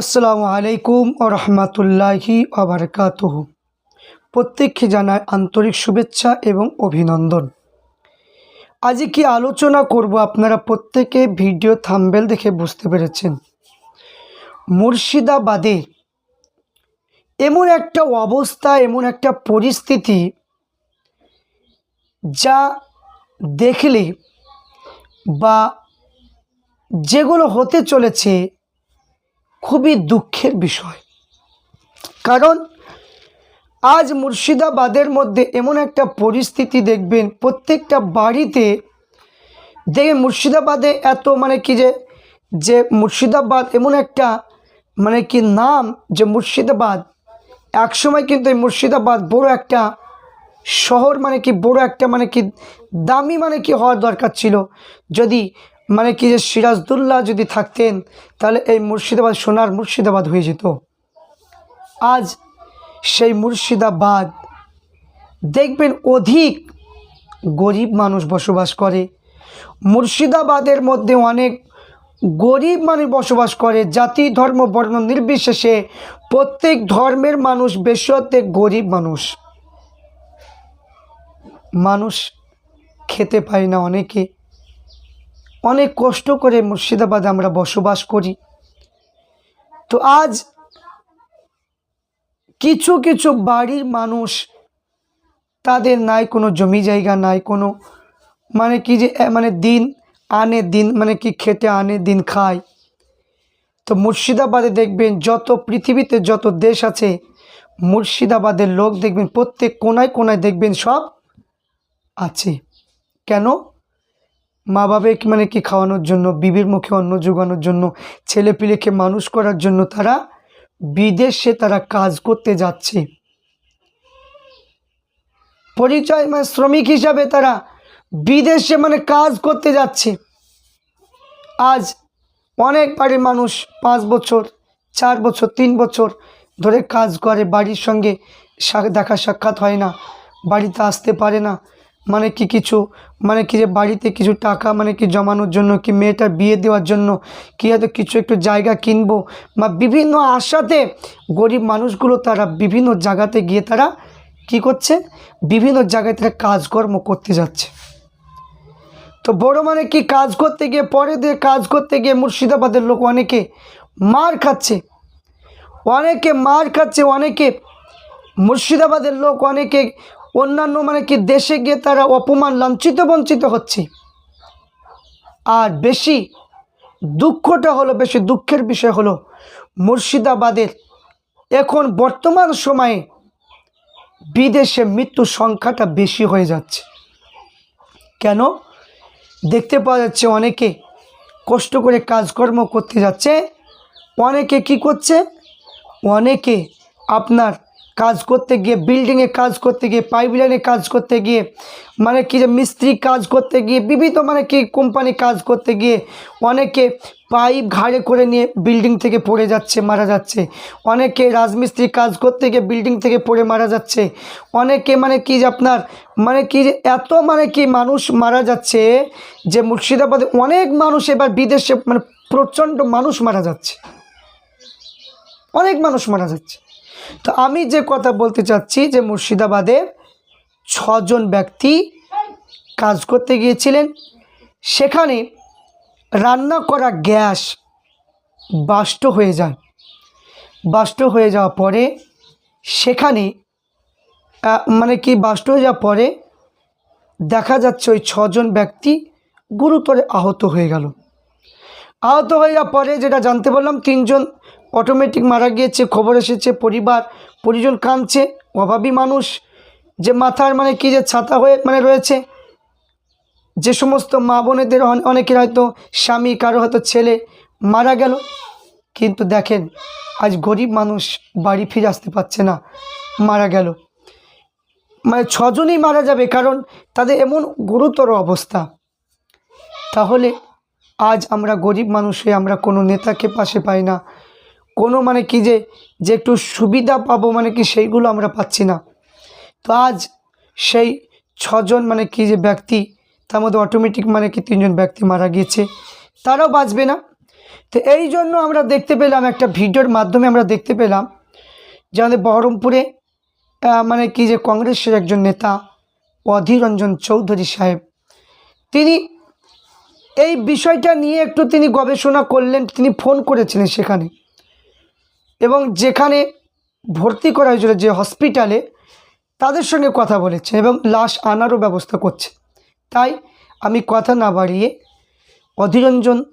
আসসালামু আলাইকুম ও রহমতুল্লাহি আবরকাতহ প্রত্যেককে জানায় আন্তরিক শুভেচ্ছা এবং অভিনন্দন। আজ কি আলোচনা করব আপনারা প্রত্যেকে ভিডিও থাম্বেল দেখে বুঝতে পেরেছেন। মুর্শিদাবাদে এমন একটা অবস্থা, এমন একটা পরিস্থিতি যা দেখলে বা যেগুলো হতে চলেছে খুবই দুঃখের বিষয়। কারণ আজ মুর্শিদাবাদের মধ্যে এমন একটা পরিস্থিতি দেখবেন, প্রত্যেকটা বাড়িতে দেখে মুর্শিদাবাদে এত মানে কি যে যে মুর্শিদাবাদ এমন একটা মানে কি নাম যে মুর্শিদাবাদ, একসময় কিন্তু এই মুর্শিদাবাদ বড় একটা শহর মানে কি বড় একটা মানে কি দামি মানে কি হওয়ার দরকার ছিল। যদি মানে কি যে সিরাজদুল্লাহ যদি থাকতেন, তাহলে এই মুর্শিদাবাদ, সোনার মুর্শিদাবাদ হয়ে যেত। আজ সেই মুর্শিদাবাদ দেখবেন অধিক গরিব মানুষ বসবাস করে। মুর্শিদাবাদের মধ্যে অনেক গরিব মানুষ বসবাস করে, জাতি, ধর্ম, বর্ণ নির্বিশেষে প্রত্যেক ধর্মের মানুষ বেশি অর্ধেক গরিব মানুষ। মানুষ খেতে পায় না অনেকে। অনেক কষ্ট করে মুর্শিদাবাদে আমরা বসবাস করি। তো আজ কিছু কিছু বাড়ির মানুষ তাদের নাই, কোনো জমি জায়গা নাই, কোনো মানে কি যে মানে দিন আনে, দিন মানে কি খেতে আনে, দিন খায়। তো মুর্শিদাবাদে দেখবেন যত পৃথিবীতে যত দেশ আছে, মুর্শিদাবাদের লোক দেখবেন প্রত্যেক কোনায় কোনায় দেখবেন সব আছে। কেন? মা বাবাকে মানে কি খাওয়ানোর জন্য, বিবির মুখে অন্ন যোগানোর জন্য ছেলে পিলেকে মানুষ করার জন্য তারা বিদেশে তারা কাজ করতে যাচ্ছে। পরিচয় মানে শ্রমিক হিসাবে তারা বিদেশে মানে কাজ করতে যাচ্ছে। আজ অনেক বাড়ির মানুষ পাঁচ বছর, চার বছর, তিন বছর ধরে কাজ করে, বাড়ির সঙ্গে দেখা সাক্ষাৎ হয় না, বাড়িতে আসতে পারে না। মানে কি কিছু মানে কি যে বাড়িতে কিছু টাকা মানে কি জমানোর জন্য, কি মেয়েটার বিয়ে দেওয়ার জন্য, কি হয়তো কিছু একটু জায়গা কিনবো, বা বিভিন্ন আশাতে গরিব মানুষগুলো তারা বিভিন্ন জায়গাতে গিয়ে তারা কি করছে? বিভিন্ন জায়গায় তারা কাজকর্ম করতে যাচ্ছে। তো বড় মানে কি কাজ করতে গিয়ে, পরে দিয়ে কাজ করতে গিয়ে মুর্শিদাবাদের লোক অনেকে মার খাচ্ছে। অনেকে মার খাচ্ছে, অনেকে মুর্শিদাবাদের লোক অনেকে অন্যান্য মানে কি দেশে গিয়ে তারা অপমান লাঞ্ছিত, বঞ্চিত হচ্ছে। আর বেশি দুঃখটা হলো, বেশি দুঃখের বিষয় হলো, মুর্শিদাবাদের এখন বর্তমান সময়ে বিদেশে মৃত্যুর সংখ্যাটা বেশি হয়ে যাচ্ছে। কেন? দেখতে পাওয়া যাচ্ছে অনেকে কষ্ট করে কাজকর্ম করতে যাচ্ছে, অনেকে কি করছে? অনেকে আপনার কাজ করতে গিয়ে বিল্ডিংয়ে কাজ করতে গিয়ে পাইপ লাইনে কাজ করতে গিয়ে মানে কি যে মিস্ত্রি কাজ করতে গিয়ে, বিভিন্ন মানে কি কোম্পানি কাজ করতে গিয়ে অনেকে পাইপ ঘাড়ে করে নিয়ে বিল্ডিং থেকে পড়ে যাচ্ছে, মারা যাচ্ছে। অনেকে রাজমিস্ত্রি কাজ করতে গিয়ে বিল্ডিং থেকে পড়ে মারা যাচ্ছে। অনেকে মানে কি যে আপনার মানে কি যে এত মানে কি মানুষ মারা যাচ্ছে যে মুর্শিদাবাদে অনেক মানুষ এবার বিদেশে মানে প্রচণ্ড মানুষ মারা যাচ্ছে। অনেক মানুষ মারা যাচ্ছে। তো আমি যে কথা বলতে চাচ্ছি যে মুর্শিদাবাদে ছজন ব্যক্তি কাজ করতে গিয়েছিলেন। সেখানে রান্না করা গ্যাস বাষ্ট হয়ে যায়। বাষ্ট হয়ে যাওয়ার পরে সেখানে মানে কি বাষ্ট হয়ে যাওয়ার পরে দেখা যাচ্ছে ওই ছজন ব্যক্তি গুরুতরে আহত হয়ে গেল। আহত হয়ে যাওয়ার পরে যেটা জানতে পারলাম, তিনজন অটোমেটিক মারা গিয়েছে, খবর এসেছে, পরিবার, পরিজন কাঁদছে, অভাবী মানুষ, যে মাথার মানে কি যে ছাতা হয়ে মানে রয়েছে, যে সমস্ত মা বোনেদের অন- অনেকের হয়তো স্বামী, কারও হয়তো ছেলে মারা গেল। কিন্তু দেখেন, আজ গরিব মানুষ বাড়ি ফিরে আসতে পারছে না, মারা গেল। মানে ছজনই মারা যাবে, কারণ তাদের এমন গুরুতর অবস্থা। তাহলে আজ আমরা গরিব মানুষ আমরা কোনো নেতাকে পাশে পাই না কোনো মানে কি যে যে একটু সুবিধা পাবো মানে কি সেইগুলো আমরা পাচ্ছি না। তো আজ সেই ছজন মানে কি যে ব্যক্তি, তার মধ্যে অটোমেটিক মানে কি তিনজন ব্যক্তি মারা গিয়েছে, তারাও বাঁচবে না। তো এই জন্য আমরা দেখতে পেলাম একটা ভিডিওর মাধ্যমে আমরা দেখতে পেলাম যে আমাদের বহরমপুরে মানে কি যে কংগ্রেসের একজন নেতা অধীর রঞ্জন চৌধুরী সাহেব, তিনি এই বিষয়টা নিয়ে একটু তিনি গবেষণা করলেন, তিনি ফোন করেছিলেন সেখানে। এবং যেখানে ভর্তি করা হয়েছিল যে হসপিটালে, তাদের সঙ্গে কথা বলেছেন এবং লাশ আনারও ব্যবস্থা করছে। তাই আমি কথা না বাড়িয়ে অধীরঞ্জন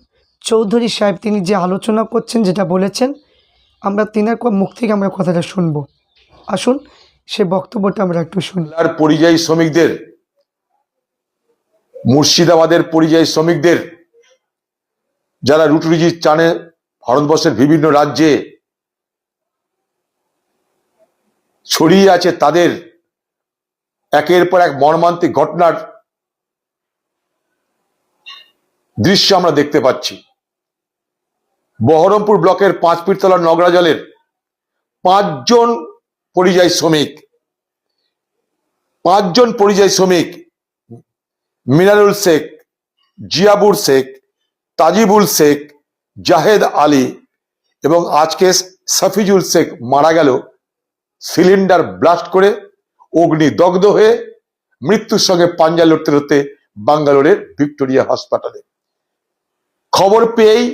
চৌধুরী সাহেব তিনি যে আলোচনা করছেন, যেটা বলেছেন, আমরা তিনার মুখ থেকে আমরা কথাটা শুনব। আসুন, সে বক্তব্যটা আমরা একটু শুনি। আর পরিযায়ী শ্রমিকদের, মুর্শিদাবাদের পরিযায়ী শ্রমিকদের, যারা রুটি চানে ভারতবর্ষের বিভিন্ন রাজ্যে ছড়িয়ে আছে তাদের একের পর এক মর্মান্তিক ঘটনার দৃশ্য আমরা দেখতে পাচ্ছি। বহরমপুর ব্লকের পাঁচ পীরতলার নগরাজলের পাঁচজন পরিযায়ী শ্রমিক, পাঁচজন পরিযায়ী শ্রমিক, মিনারুল শেখ, জিয়াবুর শেখ, তাজিবুল শেখ, জাহেদ আলী এবং আজকে সাফিজুল শেখ মারা গেল। সিলিন্ডার ব্লাস্ট করে অগ্নি দগ্ধ হয়ে মৃত্যুর সঙ্গে পাঞ্জা লড়তে লড়তে বাঙ্গালোরের ভিক্টোরিয়া হাসপাতালে। খবর পেয়েই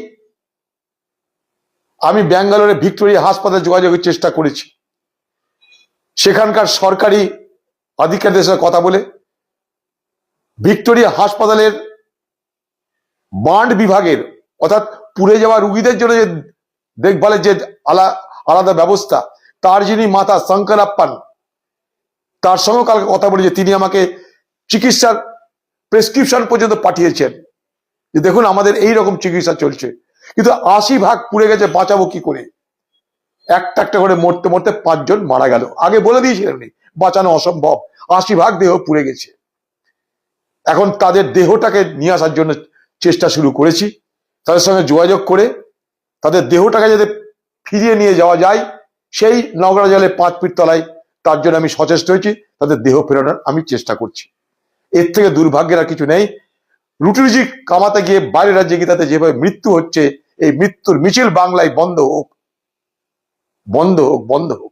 আমি ব্যাঙ্গালোরে ভিক্টোরিয়া হাসপাতালে যোগাযোগের চেষ্টা করেছি। সেখানকার সরকারি আধিকারিকদের সাথে কথা বলে ভিক্টোরিয়া হাসপাতালের বান্ড বিভাগের অর্থাৎ পুড়ে যাওয়া রুগীদের জন্য যে দেখভালের যে আলা আলাদা ব্যবস্থা তার যিনি মাতা শঙ্করাপ্পান। তার সঙ্গে কালকে কথা বলে যে তিনি আমাকে চিকিৎসার প্রেসক্রিপশন পর্যন্ত পাঠিয়েছেন। যে দেখুন, আমাদের এই রকম চিকিৎসা চলছে। কিন্তু আশি ভাগ পুড়ে গেছে, বাঁচাবো কি করে? একটা একটা করে মরতে মরতে পাঁচজন মারা গেল। আগে বলে দিয়েছিলেন উনি, বাঁচানো অসম্ভব। আশি ভাগ দেহ পুড়ে গেছে। এখন তাদের দেহটাকে নিয়ে আসার জন্য চেষ্টা শুরু করেছি। তাদের সঙ্গে যোগাযোগ করে, তাদের দেহটাকে যাতে ফিরিয়ে নিয়ে যাওয়া যায় সেই নগরা জলে পাঁচ ফিট তলায়, তার জন্য আমি সচেষ্ট হয়েছি, তাদের দেহ ফেরানোর আমি চেষ্টা করছি। এর থেকে দুর্ভাগ্যের আর কিছু নেই। রুটিরুজি কামাতে গিয়ে বাইরের রাজ্যে গিয়ে তাতে যেভাবে মৃত্যু হচ্ছে, এই মৃত্যুর মিছিল বাংলায় বন্ধ হোক বন্ধ হোক বন্ধ হোক।